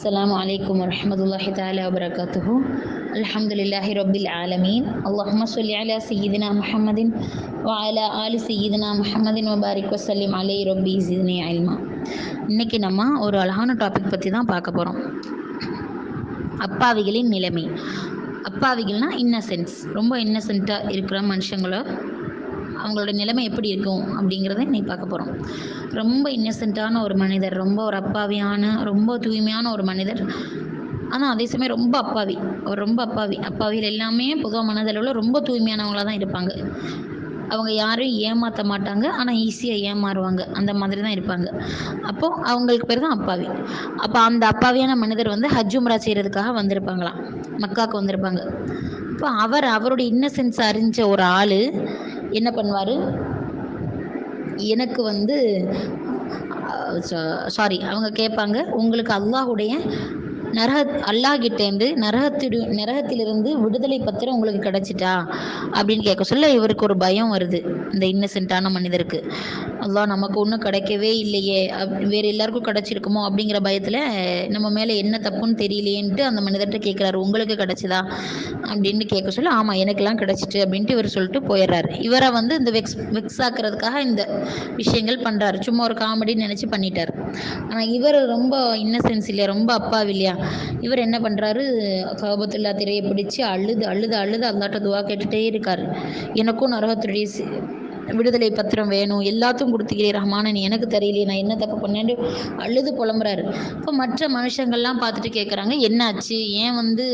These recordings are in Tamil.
السلام عليكم ورحمة الله تعالى وبركاته الحمد لله رب العالمين اللهم صل على سيدنا محمد وعلى آل سيدنا محمد وبارك وسلم عليه ربي زدني علما இன்னைக்கு நம்ம ஒரு அழகான டாபிக் பற்றி தான் பார்க்க போகிறோம் அப்பாவிகளின் நிலைமை அப்பாவிகள்னா இன்னசென்ஸ் ரொம்ப இன்னசென்ட்டாக இருக்கிற மனுஷங்கள அவங்களோட நிலைமை எப்படி இருக்கும் அப்படிங்கிறத இன்னைக்கு பார்க்க போகிறோம் ரொம்ப இன்னசென்ட்டான ஒரு மனிதர் ரொம்ப ஒரு அப்பாவியான ரொம்ப தூய்மையான ஒரு மனிதர். ஆனால் அதே சமயம் ரொம்ப அப்பாவி. அவர் ரொம்ப அப்பாவி. அப்பாவியில் எல்லாமே பொதுவாக மனதளவில் ரொம்ப தூய்மையானவங்களாக தான் இருப்பாங்க. அவங்க யாரையும் ஏமாற்ற மாட்டாங்க. ஆனால் ஈஸியாக ஏமாறுவாங்க. அந்த மாதிரி தான் இருப்பாங்க. அப்போது அவங்களுக்கு பேர் தான் அப்பாவி. அப்போ அந்த அப்பாவியான மனிதர் வந்து ஹஜ் உம்ரா செய்கிறதுக்காக வந்திருப்பாங்களாம். மக்காவுக்கு வந்திருப்பாங்க. இப்போ அவர் அவருடைய இன்னசென்ஸ் அறிஞ்ச ஒரு ஆள் என்ன பண்ணுவார்? எனக்கு வந்து சாரி அவங்க கேட்பாங்க உங்களுக்கு அல்லாஹுடைய நரக அல்லாஹ்கிட்டேருந்து நரகத்திடு நரகத்திலிருந்து விடுதலை பத்திரம் உங்களுக்கு கிடைச்சிட்டா? அப்படின்னு கேட்க சொல்ல இவருக்கு ஒரு பயம் வருது. இந்த இன்னசென்ட்டான மனிதருக்கு. அதான் நமக்கு ஒன்றும் கிடைக்கவே இல்லையே. அப் வேறு எல்லாருக்கும் கிடைச்சிருக்குமோ அப்படிங்கிற பயத்தில் நம்ம மேலே என்ன தப்புன்னு தெரியலையேன்ட்டு அந்த மனிதர்கிட்ட கேட்குறாரு. உங்களுக்கு கிடைச்சதா? அப்படின்னு கேட்க சொல்ல ஆமாம் எனக்கெல்லாம் கிடைச்சிட்டு அப்படின்ட்டு இவர் சொல்லிட்டு போயிடுறாரு. இவரை வந்து இந்த வெக்ஸ் வெக்ஸ் ஆக்குறதுக்காக இந்த விஷயங்கள் பண்ணுறாரு சும்மா ஒரு காமெடின்னு நினச்சி பண்ணிட்டார். ஆனால் இவர் ரொம்ப இன்னசென்ஸ் இல்லையா? ரொம்ப அப்பாவில்லையா? இவர் என்ன பண்ணுறாரு கபத்துல்லா திரையை பிடிச்சி அழுது அழுது அழுது அல்லாட்ட துவா கேட்டுகிட்டே இருக்கார். எனக்கும் நரகத்துடைய விடுதலை பத்திரம் வேணும். எல்லாத்தையும் கொடுத்துக்கிறே ரஹ்மான நீ எனக்கு தெரியலையே நான் என்ன தப்பு பண்ணேன்னு அழுது புலம்புறாரு. இப்போ மற்ற மனுஷங்கள்லாம் பார்த்துட்டு கேட்குறாங்க என்னாச்சு? ஏன் வந்து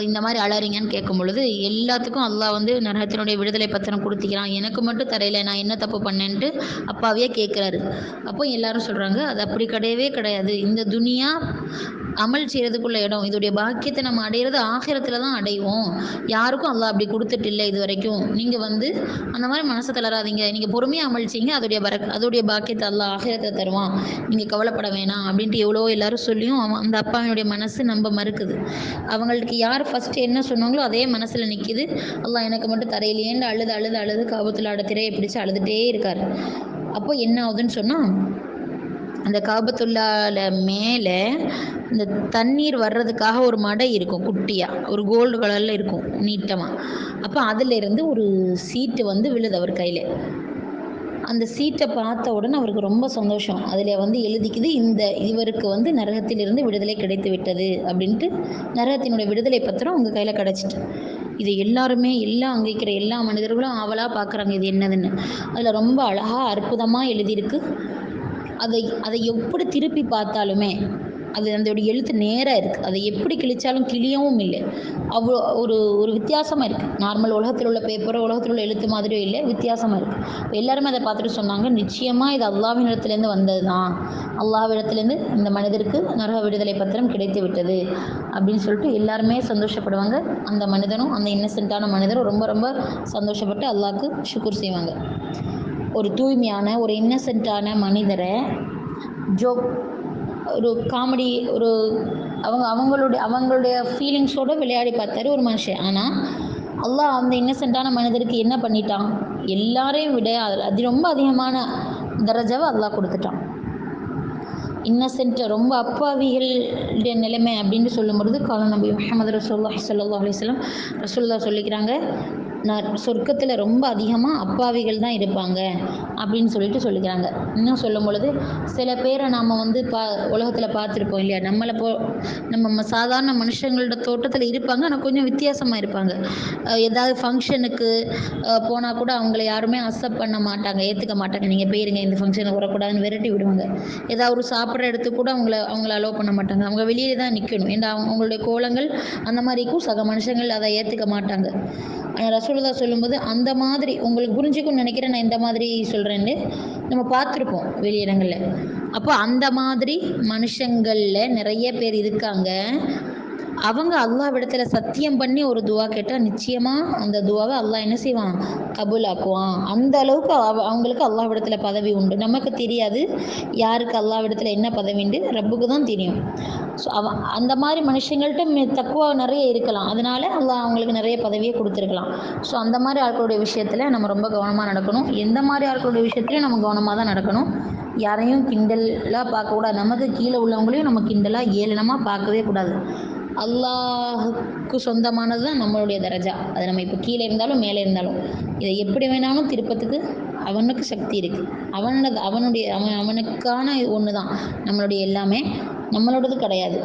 இந்த மாதிரி அழறீங்கன்னு கேட்கும் பொழுது எல்லாத்துக்கும் அல்லாஹ் வந்து நரகத்தினுடைய விடுதலை பத்திரம் கொடுத்திக்கிறான். எனக்கு மட்டும் தரையில நான் என்ன தப்பு பண்ணேன்ட்டு அப்பாவே கேட்குறாரு. அப்போ எல்லாரும் சொல்கிறாங்க அது அப்படி கிடையவே கிடையாது. இந்த துனியா அமல் செய்கிறதுக்குள்ள இடம். இதோடைய பாக்கியத்தை நம்ம அடையிறது ஆகிரத்தில் தான் அடைவோம். யாருக்கும் அல்லாஹ் அப்படி கொடுத்துட்டு இல்லை இது வரைக்கும் நீங்கள் வந்து அந்த மாதிரி மனசை தளராதீங்க. நீங்கள் பொறுமையாக அமல் செய்யுங்க. அதோடைய பரக் அதோடைய பாக்கியத்தை அல்லாஹ் ஆகிரத்தை தருவான். நீங்கள் கவலைப்பட வேணாம் அப்படின்ட்டு எவ்வளோ எல்லாரும் சொல்லியும் அவன் அந்த அப்பாவினுடைய மனசு நம்ப மறுக்குது. அவங்களுக்கு யார் ஃபஸ்ட்டு என்ன சொன்னாங்களோ அதே மனசில் நிற்கிது அல்லாஹ் எனக்கு மட்டும் தரையிலேன்னு அழுது அழுது அழுது காபத்தில் அடத்திரையை திரையை பிடிச்சு அழுதுகிட்டே இருக்கார். அப்போ என்ன ஆகுதுன்னு சொன்னால் அந்த காபத்துள்ளால மேலே இந்த தண்ணீர் வர்றதுக்காக ஒரு மடை இருக்கும் குட்டியாக ஒரு கோல்டு கலரில் இருக்கும் நீட்டமாக அப்போ அதிலிருந்து ஒரு சீட்டு வந்து விழுது அவர் கையில். அந்த சீட்டை பார்த்த உடனே அவருக்கு ரொம்ப சந்தோஷம். அதில் வந்து எழுதிக்குது இந்த இவருக்கு வந்து நரகத்திலிருந்து விடுதலை கிடைத்து விட்டது அப்படின்ட்டு நரகத்தினுடைய விடுதலை பத்திரம் உங்கள் கையில் கிடச்சிட்டு. இது எல்லாருமே எல்லா அங்கே இருக்கிற எல்லா மனிதர்களும் ஆவலாக பார்க்குறாங்க இது என்னதுன்னு. அதில் ரொம்ப அழகாக அற்புதமாக எழுதியிருக்கு. அதை அதை எப்படி திருப்பி பார்த்தாலுமே அது அதோடைய எழுத்து நேராக இருக்குது அதை எப்படி கிழிச்சாலும் கிளியவும் இல்லை. அவ்வளோ ஒரு ஒரு வித்தியாசமாக இருக்குது நார்மல் உலகத்தில் உள்ள பேப்பரோ உலகத்தில் உள்ள எழுத்து மாதிரியும் இல்லை வித்தியாசமாக இருக்குது எல்லாருமே அதை பார்த்துட்டு சொன்னாங்க நிச்சயமாக இது அல்லாவின் இடத்துலேருந்து வந்தது தான் அல்லாவிடத்துலேருந்து இந்த மனிதருக்கு நரக விடுதலை பத்திரம் கிடைத்து விட்டது அப்படின்னு சொல்லிட்டு எல்லாருமே சந்தோஷப்படுவாங்க. அந்த மனிதனும் அந்த இன்னசென்ட்டான மனிதரும் ரொம்ப ரொம்ப சந்தோஷப்பட்டு அல்லாவுக்கு ஷுக்குர் செய்வாங்க. ஒரு தூய்மையான ஒரு இன்னசென்ட்டான மனிதரை ஜோக் ஒரு காமெடி ஒரு அவங்க அவங்களுடைய அவங்களுடைய ஃபீலிங்ஸோட விளையாடி பார்த்தாரு ஒரு மனுஷன். ஆனால் அல்லாஹ் அந்த இன்னசென்ட்டான மனிதருக்கு என்ன பண்ணிட்டான்? எல்லாரையும் விட அது- அது ரொம்ப அதிகமான தரஜாவை அல்லாஹ் கொடுத்துட்டான். இன்னசென்ட்டை ரொம்ப அப்பாவிகளுடைய நிலைமை அப்படின்னு சொல்லும்பொழுது கால நபி முகமது ரசோல்லா சல்லா அலிஸ்லாம் ரசோல்லா சொல்லிக்கிறாங்க நான் சொர்க்கத்தில் ரொம்ப அதிகமாக அப்பாவிகள் தான் இருப்பாங்க. அப்படின்னு சொல்லிட்டு சொல்லிக்கிறாங்க. இன்னும் சொல்லும் பொழுது சில பேரை நாம் வந்து பா உலகத்தில் பார்த்துருப்போம் இல்லையா? நம்மளை போ நம்ம சாதாரண மனுஷங்களோட தோட்டத்தில் இருப்பாங்க ஆனால் கொஞ்சம் வித்தியாசமாக இருப்பாங்க. ஏதாவது ஃபங்க்ஷனுக்கு போனால் கூட அவங்கள யாருமே அக்செப்ட் பண்ண மாட்டாங்க ஏற்றுக்க மாட்டாங்க. நீங்கள் போயிருங்க இந்த ஃபங்க்ஷனுக்கு வரக்கூடாதுன்னு விரட்டி விடுவாங்க. ஏதாவது ஒரு சாப்பிட்ற இடத்துக்கு கூட அவங்கள அவங்கள அலோவ் பண்ண மாட்டாங்க. அவங்க வெளியே தான் நிற்கணும் ஏன்னா அவங்க அவங்களுடைய கோலங்கள் அந்த மாதிரி இருக்கும். சக மனுஷங்கள் அதை ஏற்றுக்க மாட்டாங்க. ஆனால் ரசூலுல்லா சொல்லும்போது அந்த மாதிரி உங்களுக்கு புரிஞ்சுக்கும்னு நினைக்கிறேன் நான் இந்த மாதிரி சொல்கிறேன்னு நம்ம பார்த்துருப்போம் வெளியிடங்களில் அப்போ அந்த மாதிரி மனுஷங்களில் நிறைய பேர் இருக்காங்க. அவங்க அல்லாஹ்விடத்துல சத்தியம் பண்ணி ஒரு துவா கேட்டால் நிச்சயமாக அந்த துவாவை அல்லாஹ் என்ன செய்வான்? கபூல் ஆக்குவான் அந்த அளவுக்கு அவ- அவங்களுக்கு அல்லாஹ்விடத்துல பதவி உண்டு. நமக்கு தெரியாது யாருக்கு அல்லாவிடத்தில் என்ன பதவிண்டு ரப்புக்கு தான் தெரியும். ஸோ அவ அந்த மாதிரி மனுஷங்கள்ட்ட தக்குவா நிறைய இருக்கலாம். அதனால அல்லாஹ் அவங்களுக்கு நிறைய பதவியை கொடுத்துருக்கலாம். ஸோ அந்த மாதிரி ஆட்களுடைய விஷயத்தில் நம்ம ரொம்ப கவனமாக நடக்கணும். எந்த மாதிரி ஆட்களுடைய விஷயத்துலையும் நம்ம கவனமாக தான் நடக்கணும்? யாரையும் கிண்டலாக பார்க்கக்கூடாது. நமக்கு கீழே உள்ளவங்களையும் நம்ம கிண்டலாக ஏளனமாக பார்க்கவே கூடாது. அல்லாஹுக்கு சொந்தமானது தான் நம்மளுடைய தரஜா. அது நம்ம இப்போ கீழே இருந்தாலும் மேலே இருந்தாலும். இதை எப்படி வேணாலும் திருப்பத்துக்கு அவனுக்கு சக்தி இருக்குது அவனது அவனுடைய அவன் அவனுக்கான ஒன்று தான் நம்மளுடைய எல்லாமே நம்மளோடது கிடையாது.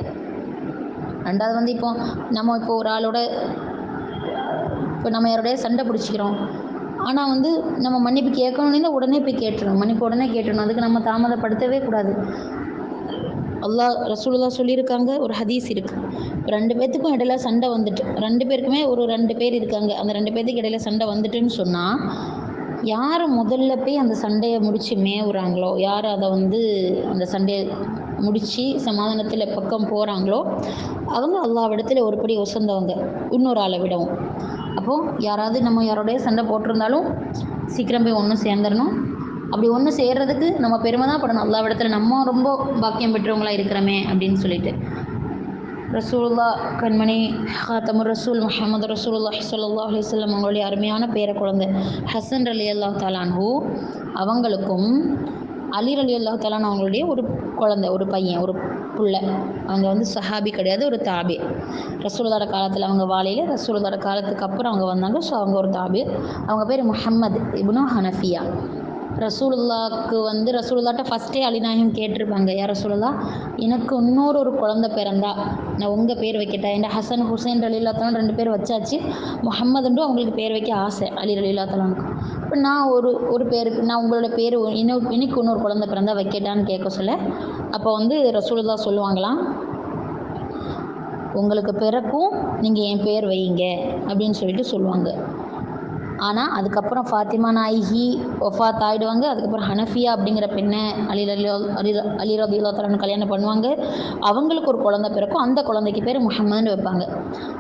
ரெண்டாவது வந்து இப்போ நம்ம இப்போ ஒரு ஆளோட இப்போ நம்ம யாரோடைய சண்டை பிடிச்சிக்கிறோம். ஆனால் வந்து நம்ம மன்னிப்பு கேட்கணுன்னு உடனே போய் கேட்டுருணும் மன்னிப்பு உடனே கேட்டுருணும் அதுக்கு நம்ம தாமதப்படுத்தவே கூடாது. அல்லாஹ் ரசூலுல்லா சொல்லியிருக்காங்க ஒரு ஹதீஸ் இருக்குது ரெண்டு பேர்த்துக்கும் இடையில சண்டை வந்துட்டு ரெண்டு பேருக்குமே ஒரு ரெண்டு பேர் இருக்காங்க. அந்த ரெண்டு பேர்த்துக்கு இடையில சண்டை வந்துட்டுன்னு சொன்னால் யார் முதல்ல போய் அந்த சண்டையை முடித்து மேவுறாங்களோ யார் அதை வந்து அந்த சண்டையை முடித்து சமாதானத்தில் பக்கம் போகிறாங்களோ அவங்க அல்லாவிடத்தில் ஒருபடி ஒசந்தவங்க இன்னொரு ஆளை விடவும். அப்போது யாராவது நம்ம யாரோடைய சண்டை போட்டிருந்தாலும் சீக்கிரம் போய் ஒன்று சேர்ந்துடணும் அப்படி ஒன்று சேர்றதுக்கு நம்ம பெருமை தான் படணும். இடத்துல நம்ம ரொம்ப பாக்கியம் பெற்றவங்களா இருக்கிறோமே அப்படின்னு சொல்லிட்டு. ரசூல்லா கண்மணி ஹாத்தமுர் ரசூல் முஹமது ரசூல்லா ஸல்லல்லாஹு அலிஸ்லாம் அவங்களுடைய அருமையான பேர குழந்தை ஹசன் அலி அல்லா தலான்ஹூ அவங்களுக்கும் அலி அலி அல்லா தலான் அவங்களுடைய ஒரு குழந்தை ஒரு பையன் ஒரு புள்ள. அவங்க வந்து சஹாபி கிடையாது ஒரு தாபி. ரசூலதார காலத்தில் அவங்க வாழையில் ரசூலதார காலத்துக்கு அப்புறம் அவங்க வந்தாங்க. ஸோ அவங்க ஒரு தாபி. அவங்க பேர் முஹம்மது இப்னு ஹனஃபியா. ரசூலுல்லாக்கு வந்து ரசூலுல்லாட்ட ஃபஸ்ட்டே அலிநாயகம் கேட்டிருப்பாங்க யார் ரசூலுல்லா எனக்கு இன்னொரு ஒரு குழந்தை பிறந்தா. நான் உங்கள் பேர் வைக்கிட்டேன் என் ஹசன் ஹுசைன் அலிலாத்தலான் ரெண்டு பேர் வச்சாச்சு. முகம்மதுன்ட்டு அவங்களுக்கு பேர் வைக்க ஆசை அலி அலிலாத்தலானுக்கு இப்போ நான் ஒரு ஒரு பேருக்கு நான் உங்களோட பேர் இன்னும் இன்னைக்கு இன்னொரு குழந்தை பிறந்தா வைக்கட்டான்னு கேட்க சொல்ல அப்போ வந்து ரசூலுல்லா சொல்லுவாங்களாம் உங்களுக்கு பிறக்கும் நீங்கள் என் பேர் வையுங்க அப்படின்னு சொல்லிட்டு சொல்லுவாங்க. ஆனால் அதுக்கப்புறம் ஃபாத்திமா நாயகி ஒஃபாத் ஆகிடுவாங்க அதுக்கப்புறம் ஹனஃபியா அப்படிங்கிற பெண்ணை அலி அலி அலி அலி ரபியுல்லா கல்யாணம் பண்ணுவாங்க. அவங்களுக்கு ஒரு குழந்தை பிறக்கும். அந்த குழந்தைக்கு பேர் முஹம்மதுன்னு வைப்பாங்க.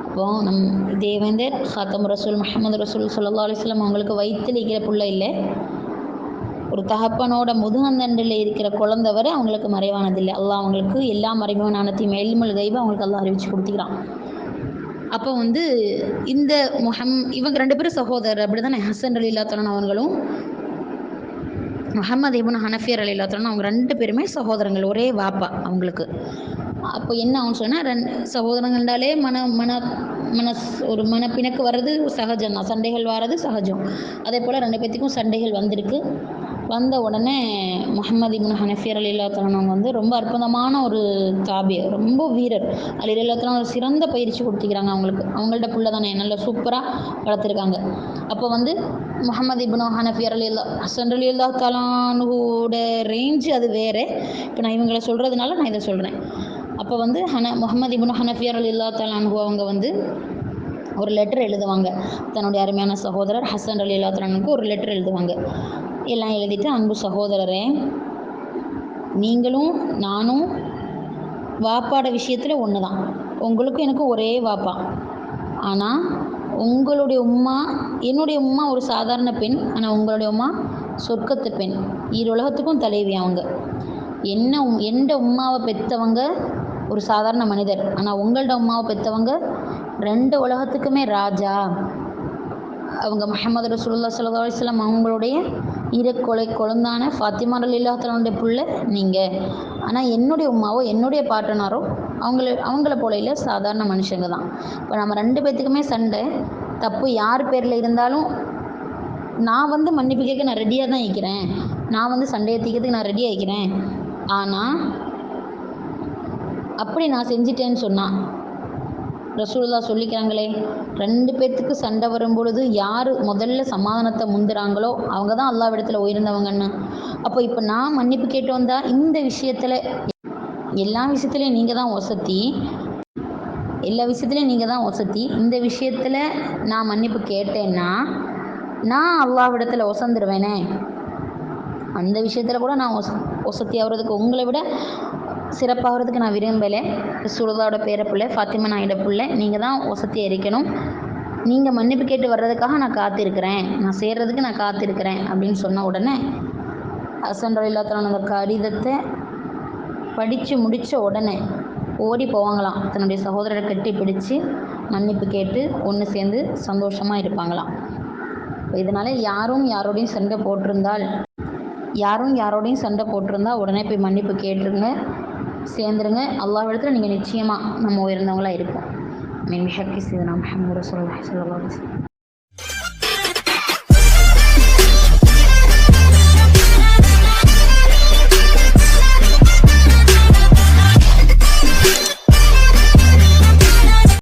அப்போ நம் தேவேந்தர் ஹாத்தம் ரசூல் முஹம்மது ரசூல் சொல்லா அலிஸ்லாம் அவங்களுக்கு வயிற்றில் பிள்ளை இல்லை. ஒரு தகப்பனோட முதுகந்தண்டில் இருக்கிற குழந்தை வரை அவங்களுக்கு மறைவானதில்லை. அல்லாஹ் அவங்களுக்கு எல்லா மறைவானத்தையும் எல்மல் கைவை அவங்களுக்கு எல்லாம் அறிவிச்சு கொடுத்துக்கிறான். அப்போ வந்து இந்த முஹம் இவங்க ரெண்டு பேரும் சகோதரர் அப்படி தானே ஹசன் அலி இல்லாத்தலன் அவங்களும் முகமது இபுன் ஹனஃபியர் அலி இல்லாத்தலன் அவங்க ரெண்டு பேருமே சகோதரங்கள் ஒரே வாப்பா அவங்களுக்கு. அப்போ என்ன ஆகும் சொன்னால் ரெண்டு சகோதரங்கள்னாலே மன மன மனஸ் ஒரு மனப்பிணக்கு வர்றது சகஜம் தான் சண்டைகள் வர்றது சகஜம். அதே போல் ரெண்டு பேர்த்துக்கும் சண்டைகள் வந்திருக்கு. வந்த உடனே முகமது இப்னு ஹனஃபியர் அலி இல்லாத்தவங்க வந்து ரொம்ப அற்புதமான ஒரு தாபிய ரொம்ப வீரர். அலி இல்லாத்தலாம் ஒரு சிறந்த பயிற்சி கொடுத்துக்கிறாங்க அவங்களுக்கு. அவங்கள்ட்ட புள்ள தானே நல்ல சூப்பராக வளர்த்துருக்காங்க. அப்போ வந்து முகமது இப்னு ஹனஃபியர் அலி இல்லா ஹசன் அலி அல்லா தலானோட ரேஞ்சு அது வேறு. இப்போ நான் இவங்களை சொல்கிறதுனால நான் இதை சொல்கிறேன் அப்போ வந்து ஹன முகமது இப்னு ஹனஃபியர் அலி இல்லா அவங்க வந்து ஒரு லெட்டர் எழுதுவாங்க. தன்னுடைய அருமையான சகோதரர் ஹசன் அலி இல்லாத்தலானுக்கு ஒரு லெட்டர் எழுதுவாங்க. எல்லாம் எழுதிட்டு அன்பு சகோதரரே நீங்களும் நானும் வாப்பாட விஷயத்தில் ஒன்று தான் உங்களுக்கும் எனக்கும் ஒரே வாப்பா. ஆனால் உங்களுடைய உம்மா என்னுடைய உம்மா ஒரு சாதாரண பெண் ஆனால் உங்களுடைய உம்மா சொர்க்கத்து பெண். இரு உலகத்துக்கும் தலைவி அவங்க. என்ன எந்த உம்மாவை பெற்றவங்க ஒரு சாதாரண மனிதர். ஆனால் உங்களோட உம்மாவை பெற்றவங்க ரெண்டு உலகத்துக்குமே ராஜா. அவங்க முஹம்மது ரசூல்லா சல்லா அலிஸ்லாம் அவங்களுடைய ஈரக்கொலை குழந்தான ஃபாத்திமா அலில்லாத்தனுடைய பிள்ளை நீங்கள் ஆனால் என்னுடைய உமாவோ என்னுடைய பாட்டனாரோ அவங்கள அவங்கள போல இல்லை சாதாரண மனுஷங்க தான். இப்போ நம்ம ரெண்டு பேர்த்துக்குமே சண்டை. தப்பு யார் பேரில் இருந்தாலும் நான் வந்து மன்னிப்பு கேட்க நான் ரெடியாக தான் இருக்கிறேன் நான் வந்து சண்டையை தீக்கிறதுக்கு நான் ரெடியாக இருக்கிறேன் ஆனால் அப்படி நான் செஞ்சிட்டேன்னு சொன்னால் ரசூல்லா சொல்லிக்கிறாங்களே ரெண்டு பேர்த்துக்கு சண்டை வரும் பொழுது யார் முதல்ல சமாதானத்தை முந்துறாங்களோ அவங்க தான் அல்லாவிடத்தில் உயர்ந்தவங்கன்னு. அப்போ இப்போ நான் மன்னிப்பு கேட்டு வந்தால் இந்த விஷயத்தில் எல்லா விஷயத்துலையும் நீங்கள் தான் ஒசத்தி எல்லா விஷயத்துலையும் நீங்கள் தான் ஒசத்தி இந்த விஷயத்தில் நான் மன்னிப்பு கேட்டேன்னா நான் அல்லாவிடத்தில் ஒசந்துருவேனே. அந்த விஷயத்தில் கூட நான் ஒச ஒசத்தி ஆகிறதுக்கு உங்களை விட சிறப்பாகிறதுக்கு நான் விரும்பலை. சுழுதாவோட பேர பிள்ளை ஃபாத்திமா நாயுட பிள்ளை நீங்கள் தான் வசதி எரிக்கணும் நீங்கள் மன்னிப்பு கேட்டு வர்றதுக்காக நான் காத்திருக்கிறேன். நான் சேர்றதுக்கு நான் காத்திருக்கிறேன் அப்படின்னு சொன்ன உடனே ஹசன் ரயில்லாத்தலான அந்த கடிதத்தை படித்து முடித்த உடனே ஓடி போவாங்களாம். தன்னுடைய சகோதரரை கட்டி பிடிச்சு மன்னிப்பு கேட்டு ஒன்று சேர்ந்து சந்தோஷமாக இருப்பாங்களாம். இதனால் யாரும் யாரோடையும் சண்டை போட்டிருந்தால் யாரும் யாரோடையும் சண்டை போட்டிருந்தா உடனே போய் மன்னிப்பு கேட்டுருங்க. சேர்ந்துருங்க. அல்லாஹ் இடத்துல நீங்கள் நிச்சயமாக நம்ம உயர்ந்தவங்களாக இருப்போம். மின் ஹக்கி சீதனா முகமது ரசோல்லா சொல்லலாம்